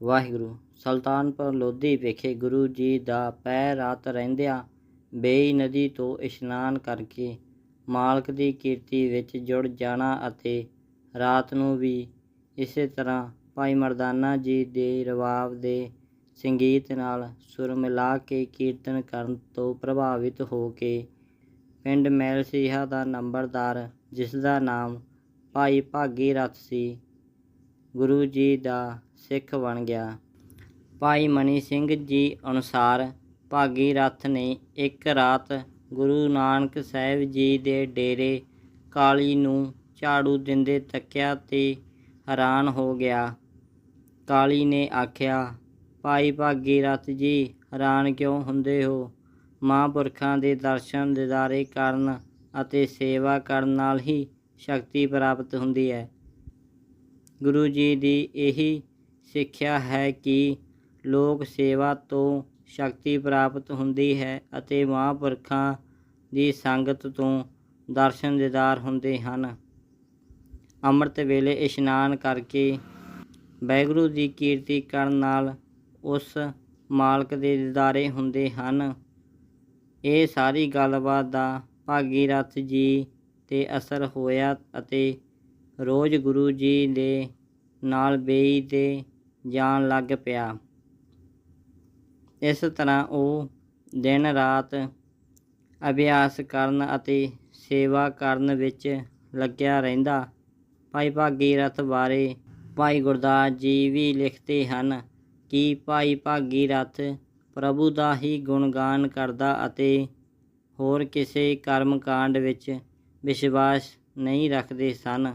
ਵਾਹਿਗੁਰੂ, ਸੁਲਤਾਨਪੁਰ ਲੋਧੀ ਵਿਖੇ ਗੁਰੂ ਜੀ ਦਾ ਪੈ ਰਾਤ ਰਹਿੰਦਿਆਂ ਬੇਈ ਨਦੀ ਤੋਂ ਇਸ਼ਨਾਨ ਕਰਕੇ ਮਾਲਕ ਦੀ ਕੀਰਤੀ ਵਿੱਚ ਜੁੜ ਜਾਣਾ ਅਤੇ ਰਾਤ ਨੂੰ ਵੀ ਇਸੇ ਤਰ੍ਹਾਂ ਭਾਈ ਮਰਦਾਨਾ ਜੀ ਦੇ ਰਵਾਬ ਦੇ ਸੰਗੀਤ ਨਾਲ ਸੁਰ ਮਿਲਾ ਕੇ ਕੀਰਤਨ ਕਰਨ ਤੋਂ ਪ੍ਰਭਾਵਿਤ ਹੋ ਕੇ ਪਿੰਡ ਮੈਲਸੀਹਾ ਦਾ ਨੰਬਰਦਾਰ ਜਿਸ ਦਾ ਨਾਮ ਭਾਈ ਭਾਗੀ ਰਥ ਸੀ ਗੁਰੂ ਜੀ ਦਾ ਸਿੱਖ ਬਣ ਗਿਆ। ਭਾਈ ਮਨੀ ਸਿੰਘ ਜੀ ਅਨੁਸਾਰ ਭਾਗੀ ਰਥ ਨੇ ਇੱਕ ਰਾਤ ਗੁਰੂ ਨਾਨਕ ਸਾਹਿਬ ਜੀ ਦੇ ਡੇਰੇ ਕਾਲੀ ਨੂੰ ਝਾੜੂ ਦਿੰਦੇ ਤੱਕਿਆ ਤੇ ਹੈਰਾਨ ਹੋ ਗਿਆ। ਕਾਲੀ ਨੇ ਆਖਿਆ, ਭਾਈ ਭਾਗੀ ਰਥ ਜੀ, ਹੈਰਾਨ ਕਿਉਂ ਹੁੰਦੇ ਹੋ? ਮਹਾਂਪੁਰਖਾਂ ਦੇ ਦਰਸ਼ਨ ਦਿਦਾਰੇ ਕਰਨ ਅਤੇ ਸੇਵਾ ਕਰਨ ਨਾਲ ਹੀ ਸ਼ਕਤੀ ਪ੍ਰਾਪਤ ਹੁੰਦੀ ਹੈ। ਗੁਰੂ ਜੀ ਦੀ ਇਹੀ ਸਿੱਖਿਆ ਹੈ ਕਿ ਲੋਕ ਸੇਵਾ ਤੋਂ ਸ਼ਕਤੀ ਪ੍ਰਾਪਤ ਹੁੰਦੀ ਹੈ ਅਤੇ ਮਹਾਂਪੁਰਖਾਂ ਦੀ ਸੰਗਤ ਤੋਂ ਦਰਸ਼ਨ ਦਿਦਾਰ ਹੁੰਦੇ ਹਨ। ਅੰਮ੍ਰਿਤ ਵੇਲੇ ਇਸ਼ਨਾਨ ਕਰਕੇ ਵਾਹਿਗੁਰੂ ਦੀ ਕੀਰਤੀ ਕਰਨ ਨਾਲ ਉਸ ਮਾਲਕ ਦੇ ਦਿਦਾਰੇ ਹੁੰਦੇ ਹਨ। ਇਹ ਸਾਰੀ ਗੱਲਬਾਤ ਦਾ ਭਾਗੀ ਰਥ ਜੀ ਤੇ ਅਸਰ ਹੋਇਆ ਅਤੇ ਰੋਜ਼ ਗੁਰੂ ਜੀ ਦੇ ਨਾਲ ਬੇਈ ਤੇ ਜਾਣ ਲੱਗ ਪਿਆ। ਇਸ ਤਰ੍ਹਾਂ ਉਹ ਦਿਨ ਰਾਤ ਅਭਿਆਸ ਕਰਨ ਅਤੇ ਸੇਵਾ ਕਰਨ ਵਿੱਚ ਲੱਗਿਆ ਰਹਿੰਦਾ। ਭਾਈ ਭਾਗੀ ਰਥ ਬਾਰੇ ਭਾਈ ਗੁਰਦਾਸ ਜੀ ਵੀ ਲਿਖਦੇ ਹਨ ਕਿ ਭਾਈ ਭਾਗੀ ਰਥ ਪ੍ਰਭੂ ਦਾ ਹੀ ਗੁਣਗਾਨ ਕਰਦਾ ਅਤੇ ਹੋਰ ਕਿਸੇ ਕਰਮ ਕਾਂਡ ਵਿੱਚ ਵਿਸ਼ਵਾਸ ਨਹੀਂ ਰੱਖਦੇ ਸਨ।